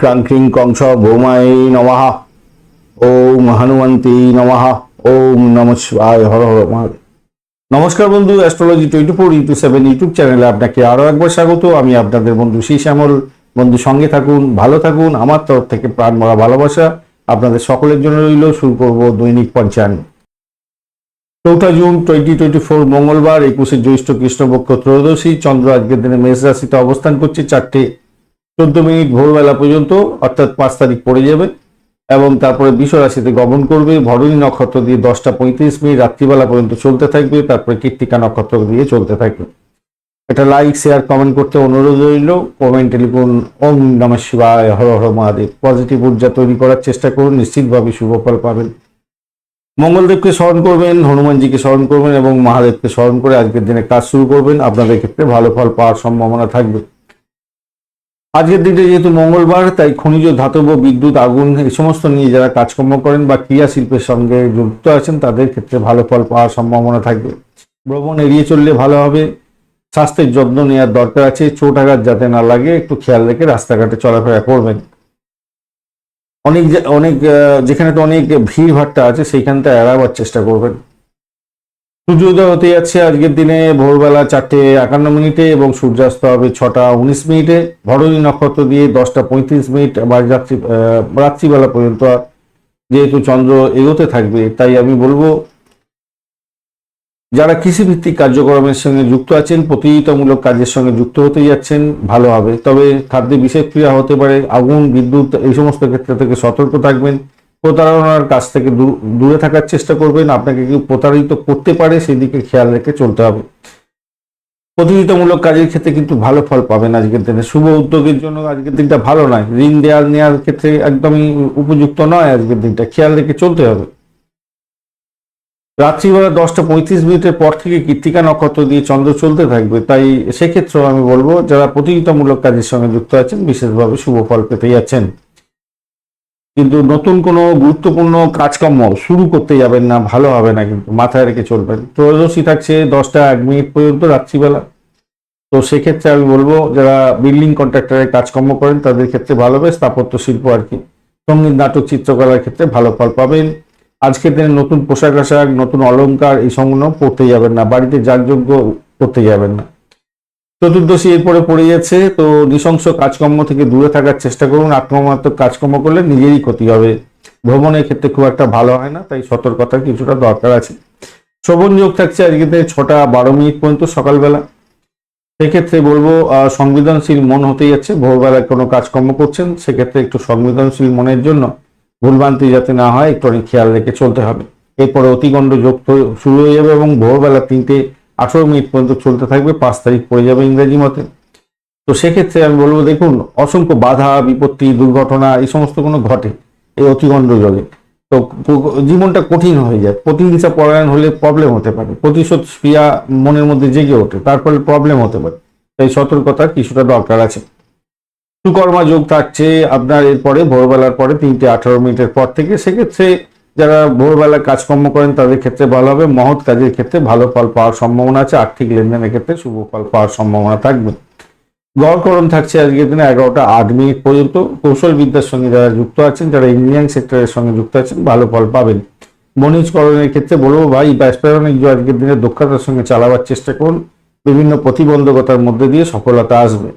ক্রাং ক্রিং কংস ভৌমায় নমঃ। ওম হনুমন্তী নমঃ। ওম নম শিবায় হর হর মহাদেব। নমস্কার বন্ধু astrology twenty four into seven YouTube চ্যানেলে আপনাকে আরও একবার স্বাগত। আমি আপনাদের বন্ধু শ্রী শ্যামল। বন্ধু, সঙ্গে থাকুন, ভালো থাকুন, আমার তরফ থেকে প্রাণ মরা ভালোবাসা আপনাদের সকলের জন্য রইল। শুরু করব দৈনিক পঞ্চাঙ্গ চৌঠা জুন টোয়েন্টি টোয়েন্টি ফোর মঙ্গলবার, একুশে জ্যৈষ্ঠ কৃষ্ণপক্ষ ত্রয়োদশী। চন্দ্র আজকের দিনে মেষ রাশিতে অবস্থান করছে চারটে চোদ্দ মিনিট ভোরবেলা পর্যন্ত, অর্থাৎ পাঁচ তারিখ পড়ে যাবে এবং তারপরে রাশিতে গমন করবে। ভরণী নক্ষত্র দিয়ে দশটা পঁয়ত্রিশ মিনিট, রাত্রিবেলা পর্যন্ত চলতে থাকবে, তারপরে কীর্তিকা নক্ষত্র দিয়ে চলতে থাকবে। এটা লাইক, শেয়ার, কমেন্ট করতে অনুরোধ রইল। কমেন্টে লিখুন ওম নম শিবায়, হর হর মহাদেব। পজিটিভ ঊর্জা তৈরি করার চেষ্টা করুন, নিশ্চিতভাবে শুভ ফল পাবেন। মঙ্গলদেবকে স্মরণ করবেন, হনুমানজিকে স্মরণ করবেন এবং মহাদেবকে স্মরণ করে আজকের দিনে কাজ শুরু করবেন। আপনাদের ক্ষেত্রে ভালো ফল পাওয়ার সম্ভাবনা থাকবে। আজকের দিনে যেহেতু মঙ্গলবার, তাই খনিজ, ধাতব, বিদ্যুৎ, আগুন এই সমস্ত নিয়ে যারা কাজকর্ম করেন বা ক্রিয়া শিল্পের সঙ্গে যুক্ত আছেন, তাদের ক্ষেত্রে ভালো ফল পাওয়ার সম্ভাবনা থাকবে। ভ্রমণ এড়িয়ে চললে ভালো হবে। স্বাস্থ্যের যত্ন নেওয়ার দরকার আছে। চোট আঘাত যাতে না লাগে, একটু খেয়াল রেখে রাস্তাঘাটে চলাফেরা করবেন। অনেক অনেক যেখানে তো অনেক ভিড় ভাট্টা আছে সেইখানটা এড়াবার চেষ্টা করবেন। সূর্যোদয় হতে যাচ্ছে আজকের দিনে, ভোরবেলা চারটে একান্ন মিনিটে এবং সূর্যাস্ত হবে ছটা উনিশ মিনিটে। ভরণী নক্ষত্র দিয়ে দশটা পঁয়ত্রিশ মিনিট বা রাত্রি রাত্রিবেলা পর্যন্ত যেহেতু চন্দ্র এগোতে থাকবে, তাই আমি বলব, যারা কৃষিভিত্তিক কার্যক্রমের সঙ্গে যুক্ত আছেন, প্রতিযোগিতামূলক কাজের সঙ্গে যুক্ত হতে যাচ্ছেন, ভালো হবে। তবে খাদ্যে বিশেষ ক্রিয়া হতে পারে, আগুন, বিদ্যুৎ, এই সমস্ত ক্ষেত্র থেকে সতর্ক থাকবেন। প্রতারণার কাছ থেকে দূর- থাকার চেষ্টা করবেন। আপনাকে কেউ প্রতারিত করতে পারে সেদিকে খেয়াল রেখে চলতে হবে। প্রতিযোগিতামূলক কাজের ক্ষেত্রে কিন্তু ভালো ফল পাবেন আজকের দিনে। শুভ উদ্যোগের জন্য আজকের দিনটা ভালো নয়। ঋণ দেওয়ার নেওয়ার ক্ষেত্রে একদমই উপযুক্ত নয় আজকের দিনটা। খেয়াল রেখে চলতে হবে। রাত্রিবেলা দশটা পঁয়ত্রিশ মিনিটের পর থেকে কৃত্তিকা নক্ষত্র দিয়ে চন্দ্র চলতে থাকবে। তাই সেক্ষেত্রেও আমি বলব, যারা প্রতিযোগিতামূলক কাজের সঙ্গে যুক্ত আছেন, বিশেষভাবে শুভ ফল পেতে যাচ্ছেন। কিন্তু নতুন কোনো গুরুত্বপূর্ণ কাজকর্ম শুরু করতে যাবেন না, ভালো হবে না কিন্তু, মাথায় রেখে চলবেন। ত্রয়োদশী থাকছে দশটা এক মিনিট পর্যন্ত, রাত্রিবেলা। তো সেক্ষেত্রে আমি বলব, যারা বিল্ডিং কন্ট্রাক্টরের কাজকর্ম করেন, তাদের ক্ষেত্রে ভালো হবে স্থাপত্য শিল্প আর কি। সংগীত, নাটক, চিত্রকলার ক্ষেত্রে ভালো ফল পাবেন। আজকের দিনে নতুন পোশাক, আশাক, নতুন অলংকার, এই সমস্ত পড়তে যাবেন না, বাড়িতে যাগযজ্ঞ করতে যাবেন না। চতুর্দশী এরপরে পড়ে যাচ্ছে, তো নৃশংস কাজকর্ম থেকে দূরে থাকার চেষ্টা করুন, আক্রমণাত্মক কাজকর্ম করলে নিজেরই ক্ষতি হবে। ভ্রমণের ক্ষেত্রে খুব একটা ভালো হয় না, তাই সতর্কতার কিছুটা দরকার আছে। শ্রবণ যোগ থাকছে আজকে ছটা বারো মিনিট পর্যন্ত সকালবেলা। সেক্ষেত্রে বলব সংবেদনশীল মন হতে যাচ্ছে, ভোরবেলায় কোনো কাজকর্ম করছেন, সেক্ষেত্রে একটু সংবেদনশীল মনের জন্য ভুলভ্রান্তি যাতে না হয়, একটু অনেক খেয়াল রেখে চলতে হবে। এরপরে অতিগণ্ড যোগ শুরু হয়ে যাবে এবং ভোরবেলা তিনটে আঠারো মিনিট পর্যন্ত চলতে থাকবে, পাঁচ তারিখ পড়ে যাবে ইংরেজি মতে। তো সেক্ষেত্রে আমি বলব, দেখুন, অসংখ্য বাধা, বিপত্তি, দুর্ঘটনা, এই সমস্ত কোনো ঘটে এই অতিগণ্ড জলে। তো জীবনটা কঠিন হয়ে যায়। প্রতিহিংসা পরায়ণ হলে প্রবলেম হতে পারে। প্রতিশোধ ক্রিয়া মনের মধ্যে জেগে ওঠে, তার ফলে প্রবলেম হতে পারে। তাই সতর্কতার কিছুটা দরকার আছে। সুকর্মা যোগ থাকছে আপনার এরপরে, ভোরবেলার পরে তিনটে আঠারো মিনিটের পর থেকে। সেক্ষেত্রে যারা ভোরবেলা কাজকর্ম করেন তাদের ক্ষেত্রে ভালো হবে, মহৎ কাজের ক্ষেত্রে ভালো ফল পাওয়ার সম্ভাবনা আছে, আর্থিক লেনদেনের ক্ষেত্রে শুভ ফল পাওয়ার সম্ভাবনা থাকবে। গড়করণ থাকছে আজকের দিনে এগারোটা আট মিনিট পর্যন্ত। কৌশল বিদ্যার সঙ্গে যারা যুক্ত আছেন, যারা ইঞ্জিনিয়ারিং সেক্টরের সঙ্গে যুক্ত আছেন, ভালো ফল পাবেন। বণিজকরণের ক্ষেত্রে বলব, ভাই বাণিজ্য আজকের দিনে দক্ষতার সঙ্গে চালাবার চেষ্টা করুন। বিভিন্ন প্রতিবন্ধকতার মধ্যে দিয়ে সফলতা আসবে।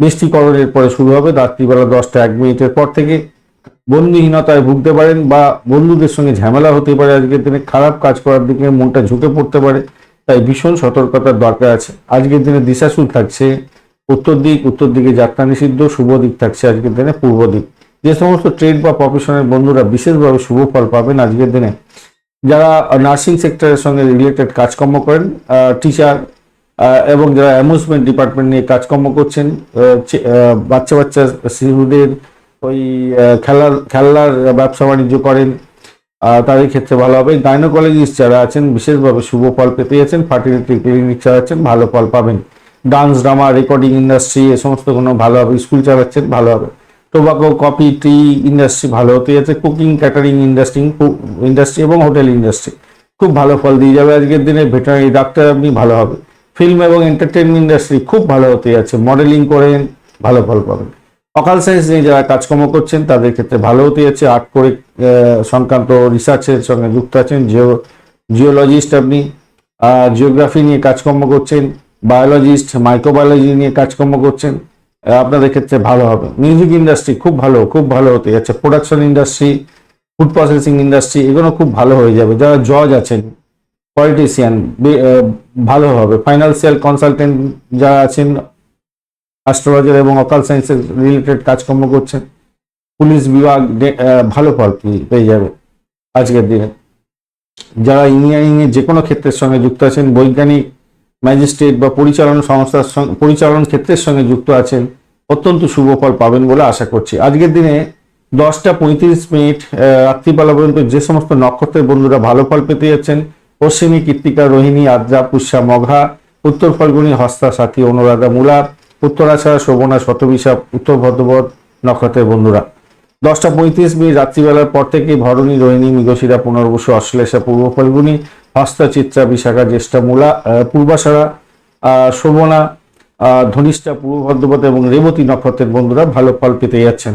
বৃষ্টিকরণের পরে শুরু হবে, রাত্রিবেলা দশটা এক মিনিটের পর থেকে বন্ধুহীনতায় ভুগতে পারেন বা বন্ধুদের সঙ্গে ঝামেলা হতে পারে, আজকের দিনে খারাপ কাজ করার দিকে মনটা ঝুঁকে পড়তে পারে, তাই ভীষণ সতর্কতার দরকার আছে। আজকের দিনে দিশাশুল থাকছে, উত্তর দিক, উত্তর দিকে যাত্রা নিষিদ্ধ, শুভ দিক থাকছে আজকের দিনে পূর্ব দিক। যে সমস্ত ট্রেড বা প্রফেশনের বন্ধুরা বিশেষভাবে শুভ ফল পাবেন আজকের দিনে। যারা নার্সিং সেক্টরের সঙ্গে রিলেটেড কাজকর্ম করেন টিচার এবং যারা অ্যামিউজমেন্ট ডিপার্টমেন্ট নিয়ে কাজকর্ম করছেন বাচ্চা বাচ্চা শিশুদের ওই খেলার খেলার ব্যবসা বাণিজ্য করেন তাদের ক্ষেত্রে ভালো হবে। গাইনোকোলজিস্ট যারা আছেন, বিশেষভাবে শুভ ফল পেতে যাচ্ছেন ফার্টিলিটি ক্লিনিক চালাচ্ছেন ভালো ফল পাবেন। ডান্স ড্রামা রেকর্ডিং ইন্ডাস্ট্রি এ সমস্ত কোনো ভালো হবে। স্কুল চালাচ্ছেন, ভালো হবে। টোবাকো কফি টি ইন্ডাস্ট্রি ভালো হতে যাচ্ছে কুকিং ক্যাটারিং ইন্ডাস্ট্রি ইন্ডাস্ট্রি এবং হোটেল ইন্ডাস্ট্রি খুব ভালো ফল দিয়ে যাবে আজকের দিনে। ভেটেরিনারি ডাক্তার আপনি ভালো হবে। ফিল্ম এবং এন্টারটেনমেন্ট ইন্ডাস্ট্রি খুব ভালো হতে যাচ্ছে মডেলিং করেন, ভালো ফল পাবেন। অকাল সায়েন্স নিয়ে যারা কাজকর্ম করছেন, তাদের ক্ষেত্রে ভালো হতে যাচ্ছে। আর্ট করে সংক্রান্ত রিসার্চের সঙ্গে যুক্ত আছেন জিও জিওলজিস্ট আপনি। জিওগ্রাফি নিয়ে কাজকর্ম করছেন বায়োলজিস্ট মাইক্রোবায়োলজি নিয়ে কাজকর্ম করছেন আপনাদের ক্ষেত্রে ভালো হবে। মিউজিক ইন্ডাস্ট্রি খুব ভালো খুব ভালো হতে যাচ্ছে। Production industry food processing industry এগুলো খুব ভালো হয়ে যাবে। যারা জজ আছেন পলিটিশিয়ান ভালো হবে। ফাইন্যান্সিয়াল কনসালটেন্ট যারা আছেন অ্যাস্ট্রোলজার এবং অকাল সায়েন্সের রিলেটেড কাজকর্ম করছেন পুলিশ বিভাগ ভালো ফল পেয়ে যাবে আজকের দিনে। যারা ইঞ্জিনিয়ারিং এর যে কোনো ক্ষেত্রের সঙ্গে যুক্ত আছেন, বৈজ্ঞানিক ম্যাজিস্ট্রেট বা পরিচালন সংস্থার সঙ্গে পরিচালন ক্ষেত্রের সঙ্গে যুক্ত আছেন, অত্যন্ত শুভ ফল পাবেন বলে আশা করছি। আজকের দিনে দশটা পঁয়ত্রিশ মিনিট রাত্রিবেলা পর্যন্ত যে সমস্ত নক্ষত্রের বন্ধুরা ভালো ফল পেতে যাচ্ছেন পশ্চিমী কৃত্তিকা, রোহিণী, আদ্রা, পুষ্যা, মঘা, উত্তর ফল্গুনী, হস্তা, সাথী, অনুরাধা, মূলা উত্তরাছাড়া শোভনা শতবিশা উত্তর ভদ্রপদ নক্ষত্রের বন্ধুরা। দশটা পঁয়ত্রিশ মিনিট রাত্রিবেলার পর থেকে ভরণী রোহিণী মৃগশিরা পুনর্বসু অশ্লেষা পূর্ব ফল্গুনী হস্তা চিত্রা বিশাখা জ্যেষ্ঠা মূলা আহ, শোভনা ধনিষ্ঠা পূর্ব ভদ্রপদ এবং রেবতী নক্ষত্রের বন্ধুরা ভালো ফল পেতে যাচ্ছেন।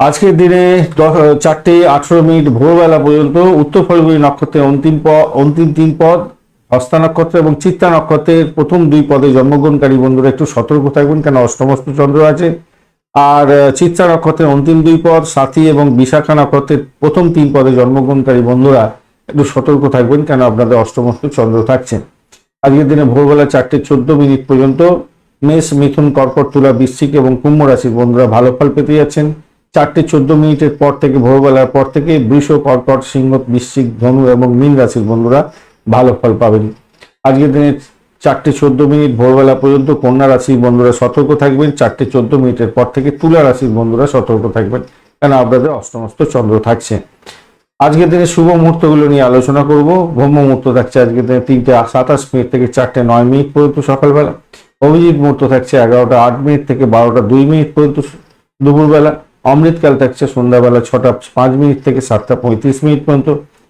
আজকের দিনে চারটে আঠেরো মিনিট ভোরবেলা পর্যন্ত উত্তর ফলগুনি নক্ষত্রের অন্তিম পদ অন্তিম তিন পদ হস্তা নক্ষত্র এবং চিত্তা নক্ষত্রের প্রথম দুই পদে জন্মগ্রহণকারী বন্ধুরা একটু সতর্ক থাকবেন কেন অষ্টমস্ত চন্দ্র আছে। আর চিত্তা নক্ষত্রের অন্তিম দুই পদ, সাথী এবং বিশাখা নক্ষত্রের প্রথম তিন পদে জন্মগ্রহণকারী বন্ধুরা একটু সতর্ক থাকবেন কেন আপনাদের অষ্টমস্ত চন্দ্র থাকছে। আজকের দিনে ভোরবেলা চারটে চোদ্দ মিনিট পর্যন্ত মেষ, মিথুন, কর্কট, তুলা, বৃশ্চিক এবং কুম্ভ রাশির বন্ধুরা ভালো ফল পেতে যাচ্ছেন। চারটে চোদ্দ মিনিটের পর থেকে, ভোরবেলার পর থেকে বৃষ, কর্কট, সিংহ, বৃশ্চিক, ধনু এবং মীন রাশির বন্ধুরা ভালো ফল পাবেন। আজকের দিনে চারটে চোদ্দ মিনিট ভোরবেলা পর্যন্ত কন্যা রাশির বন্ধুরা সতর্ক থাকবেন। চারটে চোদ্দ মিনিটের পর থেকে তুলা রাশির বন্ধুরা সতর্ক থাকবেন। কেন আপনাদের অষ্টমস্ত চন্দ্র থাকছে। আজকের দিনে শুভ মুহূর্তগুলো নিয়ে আলোচনা করব। ব্রহ্ম মুহূর্ত থাকছে আজকের দিনে তিনটে সাতাশ মিনিট থেকে চারটে নয় মিনিট পর্যন্ত সকালবেলা। অভিজিৎ মুহূর্ত থাকছে এগারোটা আট মিনিট থেকে বারোটা দুই মিনিট পর্যন্ত দুপুরবেলা। অমৃতকাল থাকছে সন্ধ্যাবেলা ছটা পাঁচ মিনিট থেকে সাতটা পঁয়ত্রিশ মিনিট পর্যন্ত।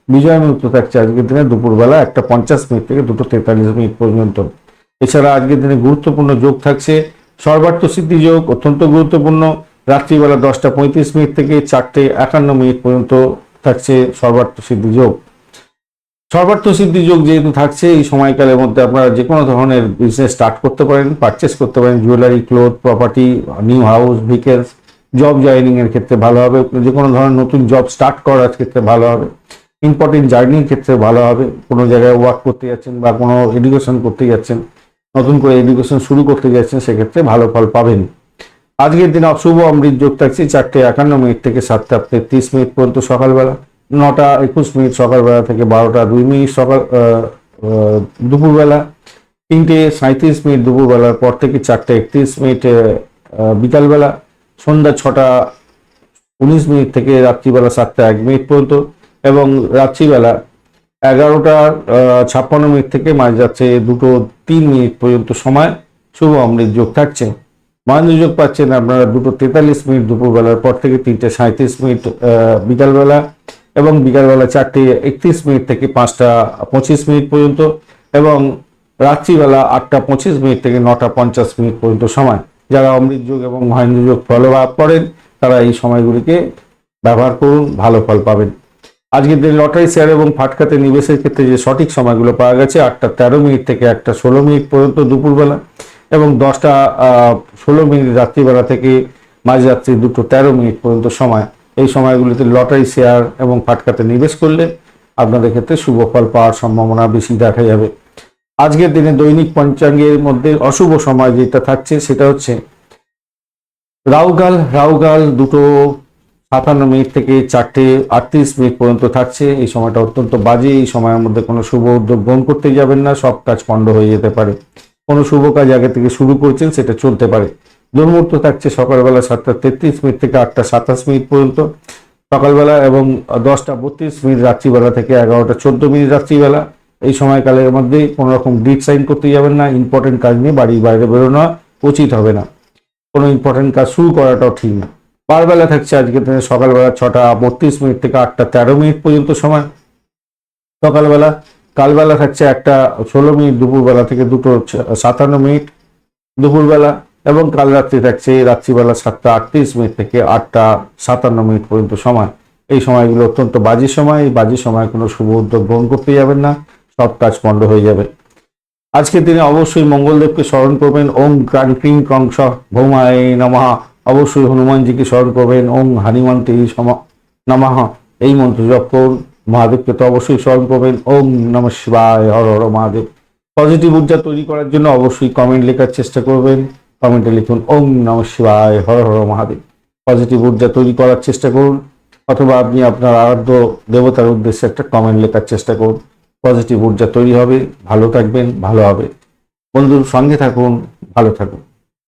বিজয় মুহূর্ত থাকছে আজকের দিনে দুপুরবেলা একটা পঞ্চাশ মিনিট থেকে দুটো তেতাল্লিশ মিনিট পর্যন্ত। এছাড়া আজকের দিনে গুরুত্বপূর্ণ যোগ থাকছে সর্বার্থ সিদ্ধি যোগ, অত্যন্ত গুরুত্বপূর্ণ। রাত্রিবেলা দশটা পঁয়ত্রিশ মিনিট থেকে চারটে একান্ন মিনিট পর্যন্ত থাকছে সর্বার্থ সিদ্ধি যোগ। সর্বার্থ সিদ্ধি যোগ যেহেতু থাকছে, এই সময়কালের মধ্যে আপনারা যে কোনো ধরনের বিজনেস স্টার্ট করতে পারেন পারচেস করতে পারেন jewellery cloth property new house vehicles job joining এর ক্ষেত্রে ভালো হবে। যে কোনো ধরনের নতুন জব স্টার্ট করার ক্ষেত্রে ভালো হবে। ইম্পর্টেন্ট জার্নির ক্ষেত্রে ভালো হবে। কোনো জায়গায় ওয়ার্ক করতে যাচ্ছেন বা কোনো এডুকেশন করতে যাচ্ছেন, নতুন করে এডুকেশন শুরু করতে যাচ্ছেন, সেক্ষেত্রে ভালো ফল পাবেন। আজকের দিনে অশুভ অমৃত যোগ থাকছে চারটে একান্ন মিনিট থেকে সাতটা তেত্রিশ মিনিট পর্যন্ত সকালবেলা, নটা একুশ মিনিট সকালবেলা থেকে বারোটা দুই মিনিট সকাল দুপুরবেলা, তিনটে সাঁত্রিশ মিনিট দুপুরবেলার পর থেকে চারটে একত্রিশ মিনিট বিকালবেলা, সন্ধ্যা ছটা উনিশ মিনিট থেকে রাত্রিবেলা সাতটা এক মিনিট পর্যন্ত এবং রাত্রিবেলা এগারোটা ছাপ্পান্ন মিনিট থেকে মাঝ যাচ্ছে দুটো তিন মিনিট পর্যন্ত সময় শুভ অমৃত যোগ থাকছে। মহেন্দ্র যোগ পাচ্ছেন আপনারা দুটো তেতাল্লিশ মিনিট দুপুরবেলার পর থেকে তিনটে সাঁত্রিশ মিনিট বিকালবেলা এবং বিকালবেলা চারটে একত্রিশ মিনিট থেকে পাঁচটা পঁচিশ মিনিট পর্যন্ত এবং রাত্রিবেলা আটটা পঁচিশ মিনিট থেকে নটা পঞ্চাশ মিনিট পর্যন্ত সময়। যারা অমৃত যোগ এবং মহেন্দ্র যোগ ফলো আপ করেন, তারা এই সময়গুলিকে ব্যবহার করুন, ভালো ফল পাবেন। আজকের দিনে লটারি শেয়ার এবং ফাটকাতে নিবেশের ক্ষেত্রে যে সঠিক সময়গুলো পাওয়া গেছে, আটটা তেরো মিনিট থেকে একটা ষোলো মিনিট পর্যন্ত দুপুরবেলা এবং দশটা ষোলো মিনিট রাত্রিবেলা থেকে মাঝরাত্রি দুটো তেরো মিনিট পর্যন্ত সময়। এই সময়গুলিতে লটারি শেয়ার এবং ফাটকাতে নিবেশ করলে আপনাদের ক্ষেত্রে শুভ ফল পাওয়ার সম্ভাবনা বেশি দেখা যাবে। আজকের দিনে দৈনিক পঞ্চাঙ্গের মধ্যে অশুভ সময় যেটা থাকছে সেটা হচ্ছে, রাউগাল রাউগাল দুটো সাতান্ন মিনিট থেকে চারটে আটত্রিশ মিনিট পর্যন্ত থাকছে। এই সময়টা অত্যন্ত বাজে। এই সময়ের মধ্যে কোনো শুভ উদ্যোগ গ্রহণ করতে যাবেন না। সব কাজ পণ্ড হয়ে যেতে পারে। কোনো শুভ কাজ আগে থেকে শুরু করছেন, সেটা চলতে পারে। দুর্মুহূর্ত থাকছে সকালবেলা সাতটা তেত্রিশ মিনিট থেকে আটটা সাতাশ মিনিট পর্যন্ত। সকালবেলা এবং দশটা বত্রিশ মিনিট রাত্রিবেলা থেকে এগারোটা চোদ্দ মিনিট রাত্রিবেলা। এই সময়কালের মধ্যে কোনো রকম ডিট সাইন করতে যাবেন না। ইম্পর্টেন্ট কাজ নিয়ে বাড়ির বাইরে বেরোনো উচিত হবে না। কোনো ইম্পর্টেন্ট কাজ শুরু করাটাও ঠিক না। বারবেলা থাকছে আজকে দিনে সকালবেলা ছটা বত্রিশ মিনিট থেকে আটটা তেরো মিনিট পর্যন্ত সময়। সকালবেলা, কালবেলা থাকছে একটা ষোলো মিনিট, দুপুরবেলা থেকে দুটো সাতান্ন মিনিট দুপুরবেলা এবং কাল রাত্রি থাকছে রাত্রিবেলা সাতটা আটত্রিশ মিনিট থেকে আটটা সাতান্ন মিনিট পর্যন্ত সময়। এই সময়গুলো অত্যন্ত বাজে সময়। এই বাজে সময় কোনো শুভ উদ্যোগ গ্রহণ করতে যাবেন না। সব কাজ পণ্ড হয়ে যাবে। আজকে তিনি অবশ্যই মঙ্গলদেবকে স্মরণ করবেন। ওম ক্রাং ক্রিং কংস ভৌমায় নমঃ। অবশ্যই হনুমানজিকে স্মরণ করবেন। ওম হানিমন্তে নমঃ। এই মন্ত্র জপ করুন। মহাদেবকে তো অবশ্যই স্মরণ করবেন। ওম নম শিবায়, হর হর মহাদেব। পজিটিভ ঊর্জা তৈরি করার জন্য অবশ্যই কমেন্ট লেখার চেষ্টা করবেন। কমেন্টে লিখুন, ওম নম শিবায়, হর হর মহাদেব। পজিটিভ ঊর্জা তৈরি করার চেষ্টা করুন। অথবা আপনি আপনার আরাধ্য দেবতার উদ্দেশ্যে একটা কমেন্ট লেখার চেষ্টা করুন। পজিটিভ ঊর্জা তৈরি হবে, ভালো থাকবেন, ভালো হবে। বন্ধুর সঙ্গে থাকুন, ভালো থাকুন।